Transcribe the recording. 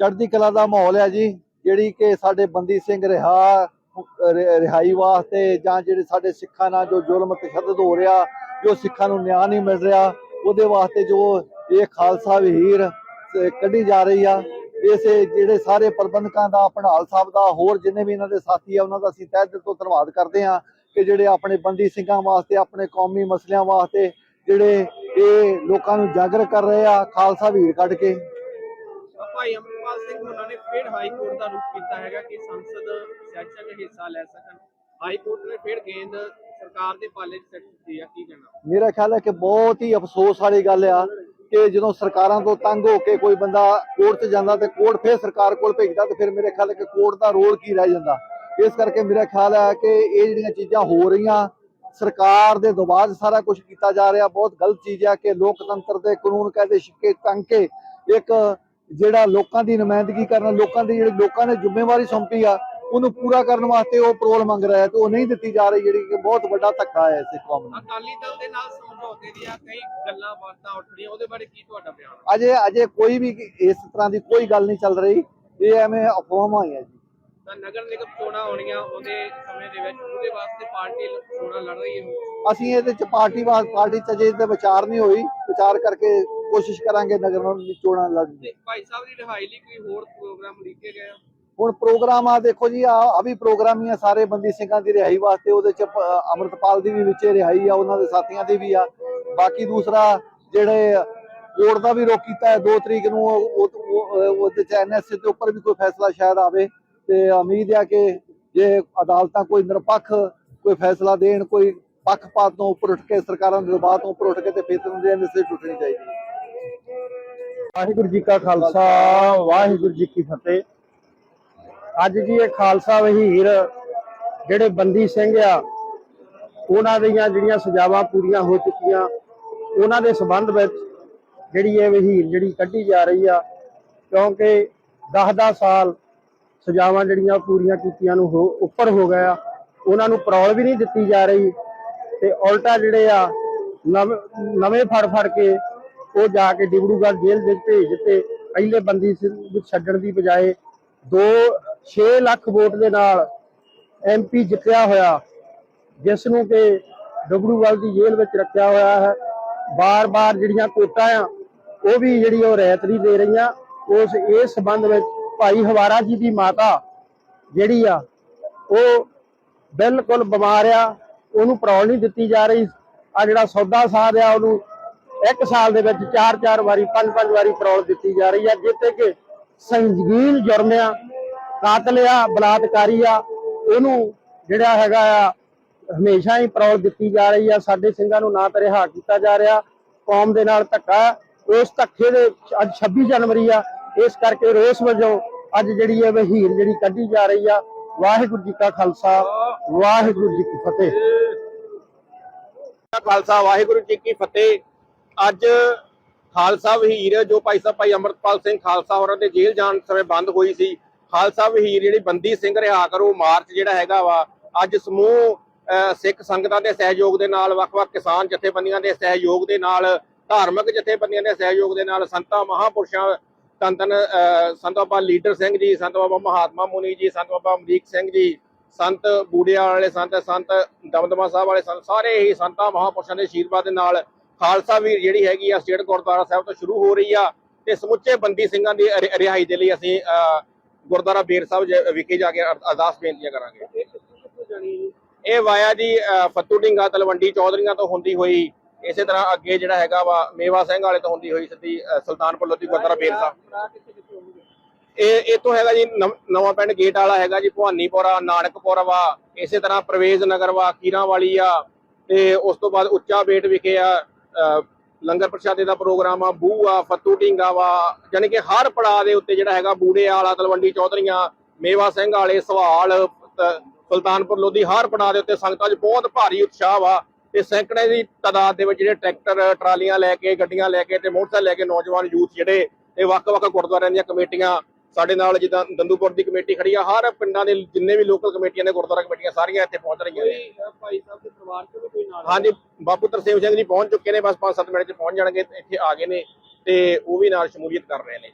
ਚੜ੍ਹਦੀ ਕਲਾ ਦਾ ਮਾਹੌਲ ਹੈ ਜੀ, ਜਿਹੜੀ ਕਿ ਸਾਡੇ ਬੰਦੀ ਸਿੰਘ ਰਿਹਾ ਰਿ- ਰਿਹਾਈ ਵਾਸਤੇ ਜਾਂ ਜਿਹੜੇ ਸਾਡੇ ਸਿੱਖਾਂ ਨਾਲ ਜੋ ਜ਼ੁਲਮ ਤਸ਼ੱਦਦ ਹੋ ਰਿਹਾ, ਜੋ ਸਿੱਖਾਂ ਨੂੰ ਨਿਆਂ ਨਹੀਂ ਮਿਲ ਰਿਹਾ, ਉਹਦੇ ਵਾਸਤੇ ਜੋ ਇਹ ਖਾਲਸਾ ਵਹੀਰ ਕੱਢੀ ਜਾ ਰਹੀ ਆ, ਇਸੇ ਜਿਹੜੇ ਸਾਰੇ ਪ੍ਰਬੰਧਕਾਂ ਦਾ ਪੜਾਲ ਸਾਹਿਬ ਦਾ, ਹੋਰ ਜਿੰਨੇ ਵੀ ਇਹਨਾਂ ਦੇ ਸਾਥੀ ਆ, ਉਹਨਾਂ ਦਾ ਅਸੀਂ ਤਹਿ ਦਿਲ ਤੋਂ ਧੰਨਵਾਦ ਕਰਦੇ ਹਾਂ ਕਿ ਜਿਹੜੇ ਆਪਣੇ ਬੰਦੀ ਸਿੰਘਾਂ ਵਾਸਤੇ, ਆਪਣੇ ਕੌਮੀ ਮਸਲਿਆਂ ਵਾਸਤੇ ਜਿਹੜੇ ਇਹ ਲੋਕਾਂ ਨੂੰ ਜਾਗਰ ਕਰ ਰਹੇ ਆ, ਖਾਲਸਾ ਵੀਰ ਕੱਢ ਕੇ। ਭਾਈ ਅਮਰਪਾਲ ਸਿੰਘ ਉਹਨਾਂ ਨੇ ਫਿਰ ਹਾਈ ਕੋਰਟ ਦਾ ਰੁਖ ਕੀਤਾ ਹੈਗਾ ਕਿ ਸੰਸਦ ਸੈਸ਼ਨ 'ਚ ਹਿੱਸਾ ਲੈ ਸਕਣ। ਹਾਈ ਕੋਰਟ ਨੇ ਫਿਰ ਗੇਂਦ ਸਰਕਾਰ ਦੇ ਪਾਲੇ 'ਚ ਸੱਟ ਦਿੱਤੀ ਆ, ਕੀ ਕਹਿਣਾ? ਮੇਰਾ ਖਿਆਲ ਹੈ ਕਿ ਬਹੁਤ ਹੀ ਅਫਸੋਸ ਵਾਲੀ ਗੱਲ ਆ ਕਿ ਜਦੋਂ ਸਰਕਾਰਾਂ ਤੋਂ ਤੰਗ ਹੋ ਕੇ ਕੋਈ ਬੰਦਾ ਕੋਰਟ 'ਚ ਜਾਂਦਾ ਤੇ ਕੋਰਟ ਫਿਰ ਸਰਕਾਰ ਕੋਲ ਭੇਜਦਾ ਤੇ ਫਿਰ ਮੇਰੇ ਖਿਆਲ ਹੈ ਕਿ ਕੋਰਟ ਦਾ ਰੋਲ ਕੀ ਰਹਿ ਜਾਂਦਾ। ਇਸ ਕਰਕੇ ਮੇਰਾ ਖਿਆਲ ਹੈ ਕਿ ਇਹ ਜਿਹੜੀਆਂ ਚੀਜ਼ਾਂ ਹੋ ਰਹੀਆਂ, ਸਰਕਾਰ ਦੇ ਦਬਾਅ ਸਾਰਾ ਕੁਝ ਕੀਤਾ ਜਾ ਰਿਹਾ, ਬਹੁਤ ਗਲਤ ਚੀਜ਼ ਹੈ ਕਿ ਲੋਕਤੰਤਰ ਦੇ ਕਾਨੂੰਨ ਕਾਇਦੇ ਛਿੱਕੇ ਟੰਗ ਕੇ ਇੱਕ ਜਿਹੜਾ ਲੋਕਾਂ ਦੀ ਨੁਮਾਇੰਦਗੀ ਕਰਨ ਲੋਕਾਂ ਦੀ ਜਿਹੜੀ ਲੋਕਾਂ ਨੇ ਜ਼ਿੰਮੇਵਾਰੀ ਸੌਂਪੀ ਆ ਉਹਨੂੰ ਪੂਰਾ ਕਰਨ ਵਾਸਤੇ ਉਹ ਪਰੋਲ ਮੰਗ ਰਿਹਾ ਹੈ ਤੇ ਉਹ ਨਹੀਂ ਦਿੱਤੀ ਜਾ ਰਹੀ ਜਿਹੜੀ ਕਿ ਬਹੁਤ ਵੱਡਾ ਧੱਕਾ ਹੈ ਸਿੱਖ ਕੌਮ ਨੂੰ। ਅਕਾਲੀ ਦਲ ਦੇ ਨਾਲ ਸਮਝੌਤੇ ਦੀਆਂ ਕਈ ਗੱਲਾਂ ਬਾਤਾਂ ਉੱਠ ਰਹੀਆਂ ਉਹਦੇ ਬਾਰੇ ਕੀ ਤੁਹਾਡਾ ਬਿਆਨ ਹੈ ਅਜੇ ਅਜੇ ਕੋਈ ਵੀ ਇਸ ਤਰ੍ਹਾਂ ਦੀ ਕੋਈ ਗੱਲ ਨਹੀਂ ਚੱਲ ਰਹੀ ਇਹ ਐਵੇਂ ਅਫਵਾਹਾਂ ਹੈ ਜੀ। ਤਾਂ ਨਗਰ ਨਿਗਮ ਚੋਣਾਂ ਹੋਣੀਆਂ ਉਹਦੇ ਸਮੇਂ ਦੇ ਵਿੱਚ ਉਹਦੇ ਵਾਸਤੇ ਪਾਰਟੀ ਚੋਣਾਂ ਲੜ ਰਹੀ ਹੈ। ਅਸੀਂ ਇਹਦੇ ਚ ਪਾਰਟੀ ਪਾਰਟੀ ਚ ਅਜੇ ਤੇ ਵਿਚਾਰ ਨਹੀਂ ਹੋਈ ਵਿਚਾਰ ਕਰਕੇ ਕੋਸ਼ਿਸ਼ ਕਰਾਂਗੇ ਨਗਰ ਨਿਗਮ ਚੋਣਾਂ ਲੜਨ ਦੀ ਭਾਈ ਸਾਹਿਬ ਦੀ ਰਿਹਾਈ ਲਈ ਕੋਈ ਹੋਰ ਪ੍ਰੋਗਰਾਮ ਲਿਖੇ ਗਏ ਆ? ਹੁਣ ਪ੍ਰੋਗਰਾਮ ਆ ਦੇਖੋ ਜੀ ਆ ਵੀ ਪ੍ਰੋਗਰਾਮ ਹੀ ਆ ਸਾਰੇ ਬੰਦੀ ਸਿੰਘਾਂ ਦੀ ਰਿਹਾਈ ਵਾਸਤੇ ਉਹਦੇ ਚ ਅੰਮ੍ਰਿਤਪਾਲ ਦੀ ਵੀ ਵਿੱਚੇ ਰਿਹਾਈ ਆ ਉਹਨਾਂ ਦੇ ਸਾਥੀਆਂ ਦੀ ਵੀ ਆ। ਬਾਕੀ ਦੂਸਰਾ ਜਿਹੜੇ ਕੋਰਟ ਦਾ ਵੀ ਰੋਕ ਕੀਤਾ ਹੈ 2 ਤਰੀਕ ਨੂੰ ਉਹ- ਉਹ- ਉਹ- ਉਹਦੇ ਚ ਐਨਐਸਏ ਦੇ ਉੱਪਰ ਵੀ ਕੋਈ ਫੈਸਲਾ ਸ਼ਾਇਦ ਆਵੇ। ਤੇ ਉਮੀਦ ਆ ਕਿ ਜੇ ਅਦਾਲਤਾਂ ਕੋਈ ਨਿਰਪੱਖ ਕੋਈ ਫੈਸਲਾ ਦੇਣ ਕੋਈ ਪੱਖਪਾਤ ਤੋਂ ਉੱਪਰ ਉੱਠ ਕੇ ਸਰਕਾਰਾਂ ਦੇ ਦਬਾਅ ਤੋਂ ਉੱਪਰ ਉੱਠ ਕੇ ਤੇ ਫਿਰ ਦੇ ਐਨਐਸਏ ਟੁੱਟਣੀ ਚਾਹੀਦੀ ਹੈ। ਵਾਹਿਗੁਰੂ ਜੀ ਕਾ ਖਾਲਸਾ, ਵਾਹਿਗੁਰੂ ਜੀ ਕੀ ਫਤਿਹ। ਅੱਜ ਜੀ ਇਹ ਖਾਲਸਾ ਵਹੀਰ ਜਿਹੜੇ ਬੰਦੀ ਸਿੰਘ ਆ, ਉਹਨਾਂ ਦੀਆਂ ਜਿਹੜੀਆਂ ਸਜ਼ਾਵਾਂ ਪੂਰੀਆਂ ਹੋ ਚੁੱਕੀਆਂ, ਉਹਨਾਂ ਦੇ ਸੰਬੰਧ ਵਿੱਚ ਜਿਹੜੀ ਇਹ ਵਹੀਰ ਜਿਹੜੀ ਕੱਢੀ ਜਾ ਰਹੀ ਆ, ਕਿਉਂਕਿ 10-10 ਸਾਲ ਸਜ਼ਾਵਾਂ ਜਿਹੜੀਆਂ ਪੂਰੀਆਂ ਕੀਤੀਆਂ ਨੂੰ ਹੋ- ਉੱਪਰ ਹੋ ਗਿਆ ਉਹਨਾਂ ਨੂੰ ਪਰੌਲ ਵੀ ਨਹੀਂ ਦਿੱਤੀ ਜਾ ਰਹੀ, ਤੇ ਉਲਟਾ ਜਿਹੜੇ ਆ, ਨਵੇਂ ਨਵੇਂ ਫੜ ਫੜ ਕੇ ਉਹ ਜਾ ਕੇ ਡਿਬੜੂਗੜ੍ਹ ਜੇਲ੍ਹ ਵਿੱਚ ਭੇਜ ਦਿੱਤੇ। ਪਹਿਲੇ ਬੰਦੀ ਵਿੱਚ ਛੱਡਣ ਦੀ ਬਜਾਏ 2 6 ਲੱਖ ਵੋਟ ਦੇ ਨਾਲ ਐਮਪੀ ਜਿੱਤਿਆ ਹੋਇਆ, ਜਿਸ ਨੂੰ ਕਿ ਡਿਬੜੂਗੜ੍ਹ ਦੀ ਜੇਲ੍ਹ ਵਿੱਚ ਰੱਖਿਆ ਹੋਇਆ ਹੈ। ਬਾਰ-ਬਾਰ ਜਿਹੜੀਆਂ ਕੋਟਾਂ ਆ, ਉਹ ਵੀ ਜਿਹੜੀ ਉਹ ਰਹਿਤ ਨਹੀਂ ਦੇ ਰਹੀਆਂ। ਉਸ, ਇਸ ਸੰਬੰਧ ਵਿੱਚ ਭਾਈ ਹਵਾਰਾ ਜੀ ਦੀ ਮਾਤਾ ਜਿਹੜੀ ਆ, ਉਹ ਬਿਲਕੁਲ ਬਿਮਾਰ ਆ। ਉਹਨੂੰ ਪਰੌਲ ਨਹੀਂ ਦਿੱਤੀ ਜਾ ਰਹੀ। ਆ ਜਿਹੜਾ ਸੌਦਾ ਸਾਧ ਆ, ਉਹਨੂੰ ਇੱਕ ਸਾਲ ਦੇ ਵਿੱਚ ਚਾਰ ਚਾਰ ਵਾਰੀ, ਪੰਜ ਪੰਜ ਵਾਰੀ ਪਰੌਲ ਦਿੱਤੀ ਜਾ ਰਹੀ ਆ ਜਿੱਤੇ ਕਿ ਸੰਗੀਨ ਜੁਰਮ ਆ, ਕਾਤਲ ਉਹਨੂੰ ਜਿਹੜਾ ਹੈਗਾ ਆ, ਹਮੇਸ਼ਾ ਹੀ ਪਰੌਲ ਦਿੱਤੀ ਜਾ ਰਹੀ ਆ, ਸਾਡੇ ਸਿੰਘਾਂ ਨੂੰ ਨਾ ਤਾਂ ਰਿਹਾ ਕੀਤਾ ਜਾ ਰਿਹਾ, ਕੌਮ ਦੇ ਨਾਲ ਧੱਕਾ ਉਸ ਧੱਕੇ ਦੇ ਅੱਜ 26 ਜਨਵਰੀ ਆ, ਇਸ ਕਰਕੇ ਰੋਸ ਵਜੋਂ ਅੱਜ ਜਿਹੜੀ ਇਹ ਵਹੀਰ ਜਿਹੜੀ ਕੱਢੀ ਜਾ ਰਹੀ ਆ, ਵਾਹਿਗੁਰੂ ਜੀ ਕਾ ਖਾਲਸਾ, ਵਾਹਿਗੁਰੂ ਜੀ ਕੀ ਫਤਿਹ। ਖਾਲਸਾ ਵਾਹਿਗੁਰੂ ਜੀ ਕੀ ਫਤਿਹ। ਅੱਜ ਖਾਲਸਾ ਵਹੀਰ ਜੋ ਭਾਈ ਸਾਹਿਬ ਭਾਈ ਅਮਰਤਪਾਲ ਸਿੰਘ ਖਾਲਸਾ ਹੋਰਾਂ ਦੇ ਜੇਲ੍ਹ ਜਾਣ ਸਮੇਂ ਬੰਦ ਹੋਈ ਸੀ ਖਾਲਸਾ ਵਹੀਰ ਜਿਹੜੀ ਬੰਦੀ ਸਿੰਘ ਰਿਹਾ ਕਰੋ ਮਾਰਚ ਜਿਹੜਾ ਹੈਗਾ ਵਾ ਅੱਜ ਸਮੂਹ ਸਿੱਖ ਸੰਗਤਾਂ ਦੇ ਸਹਿਯੋਗ ਦੇ ਨਾਲ ਵੱਖ-ਵੱਖ ਕਿਸਾਨ ਜਥੇਬੰਦੀਆਂ ਦੇ ਸਹਿਯੋਗ ਦੇ ਨਾਲ ਧਾਰਮਿਕ ਜਥੇਬੰਦੀਆਂ ਦੇ ਸਹਿਯੋਗ ਦੇ ਨਾਲ ਸੰਤਾਂ ਮਹਾਪੁਰਸ਼ਾਂ ਧੰਨ ਧੰਨ ਅਹ, ਸੰਤ ਬਾਬਾ ਲੀਡਰ ਸਿੰਘ ਜੀ ਸੰਤ ਬਾਬਾ ਮਹਾਤਮਾ ਮੁਨੀ ਜੀ ਸੰਤ ਬਾਬਾ ਅਮਰੀਕ ਸਿੰਘ ਜੀ ਸੰਤ ਬੂੜਿਆਂ ਵਾਲੇ ਸੰਤ ਸੰਤ ਦਮਦਮਾ ਸਾਹਿਬ ਵਾਲੇ ਸੰਤ ਸਾਰੇ ਹੀ ਸੰਤਾਂ ਮਹਾਪੁਰਸ਼ਾਂ ਦੇ ਆਸ਼ੀਰਵਾਦ ਦੇ ਨਾਲ ਖਾਲਸਾ ਵੀਰ ਜਿਹੜੀ ਹੈਗੀ ਆ ਸਟੇਟ ਗੁਰਦੁਆਰਾ ਸਾਹਿਬ ਤੋਂ ਸ਼ੁਰੂ ਹੋ ਰਹੀ ਆ ਤੇ ਸਮੁੱਚੇ ਬੰਦੀ ਸਿੰਘਾਂ ਦੀ ਰਿਹਾਈ ਦੇ ਲਈ ਅਸੀਂ ਗੁਰਦੁਆਰਾ ਬੇਰ ਸਾਹਿਬ ਵਿਖੇ ਜਾ ਕੇ ਅਰ- ਅਰਦਾਸ ਬੇਨਤੀਆਂ ਕਰਾਂਗੇ। ਇਹ ਵਾਇਆ ਜੀ ਫੱਤੂ ਢਿੰਗਾ ਤਲਵੰਡੀ ਚੌਧਰੀਆਂ ਤੋਂ ਹੁੰਦੀ ਹੋਈ ਇਸੇ ਤਰ੍ਹਾਂ ਅੱਗੇ ਜਿਹੜਾ ਹੈਗਾ ਵਾ ਮੇਵਾ ਸਿੰਘ ਵਾਲੇ ਤੋਂ ਹੁੰਦੀ ਹੋਈ ਸਿੱਧੀ ਸੁਲਤਾਨਪੁਰ ਲੋਧੀ ਗੁਰਦੁਆਰਾ ਬੇਰ ਸਾਹਿਬ। ਇਹ ਇਹ ਤੋਂ ਹੈਗਾ ਜੀ ਨਵ- ਪਿੰਡ ਗੇਟ ਵਾਲਾ ਹੈਗਾ ਜੀ ਭਵਾਨੀਪੁਰਾ ਨਾਨਕਪੁਰ ਵਾ ਇਸੇ ਤਰ੍ਹਾਂ ਪ੍ਰਵੇਸ਼ ਨਗਰ ਵਾ ਕੀਰਾਂ ਵਾਲੀ ਆ ਤੇ ਉਸ ਤੋਂ ਬਾਅਦ ਉੱਚਾ ਬੇਟ ਵਿਖੇ ਆ ਲੰਗਰ ਪ੍ਰਸ਼ਾਦੇ ਦਾ ਪ੍ਰੋਗਰਾਮ ਆ ਬੂ ਆ ਫੱਤੂ ਢਿੰਗਾ ਵਾ ਯਾਨੀ ਕਿ ਹਰ ਪੜਾਅ ਦੇ ਉੱਤੇ ਜਿਹੜਾ ਹੈਗਾ ਬੂੜੇ ਵਾਲਾ, ਤਲਵੰਡੀ ਚੌਧਰੀਆਂ, ਮੇਵਾ ਸਿੰਘ ਵਾਲੇ, ਸਵਾਲ ਸੁਲਤਾਨਪੁਰ ਲੋਧੀ, ਹਰ ਪੜਾਅ ਦੇ ਉੱਤੇ ਸੰਗਤਾਂ 'ਚ ਬਹੁਤ ਭਾਰੀ ਉਤਸ਼ਾਹ ਵਾ। ਤੇ ਸੈਂਕੜੇ ਦੀ ਤਾਦਾਦ ਦੇ ਵਿੱਚ ਜਿਹੜੇ ਟਰੈਕਟਰ, ਟਰਾਲੀਆਂ ਲੈ ਕੇ, ਗੱਡੀਆਂ ਲੈ ਕੇ ਤੇ ਮੋਟਰਸਾਈਕਲ ਲੈ ਕੇ ਨੌਜਵਾਨ, ਯੂਥ ਜਿਹੜੇ, ਇਹ ਵੱਖ-ਵੱਖ ਗੁਰਦੁਆਰਿਆਂ ਦੀਆਂ ਕਮੇਟੀਆਂ ਸਾਡੇ ਨਾਲ ਜਿੱਦਾਂ ਦੰਦੂਪੁਰ ਦੀ ਕਮੇਟੀ ਖੜੀ ਆ ਹਰ ਪਿੰਡਾਂ ਦੇ ਜਿੰਨੇ ਵੀ ਲੋਕਲ ਕਮੇਟੀਆਂ ਨੇ ਗੁਰਦੁਆਰਾ ਕਮੇਟੀਆਂ ਸਾਰੀਆਂ ਇੱਥੇ ਪਹੁੰਚ ਰਹੀਆਂ ਨੇ। ਕੋਈ ਅ, ਭਾਈ ਸਾਹਿਬ ਦੇ ਪਰਿਵਾਰ ਚੋਂ ਵੀ ਕੋਈ ਨਾਲ ਹਾਂਜੀ ਬਾਪੂ ਤਰਸੇਮ ਸਿੰਘ ਜੀ ਪਹੁੰਚ ਚੁੱਕੇ ਨੇ ਬਸ 5-7 ਮਿੰਟ ਚ ਪਹੁੰਚ ਜਾਣਗੇ ਇੱਥੇ ਆ ਗਏ ਨੇ ਤੇ ਉਹ ਵੀ ਨਾਲ ਸ਼ਮੂਲੀਅਤ ਕਰ ਰਹੇ ਨੇ।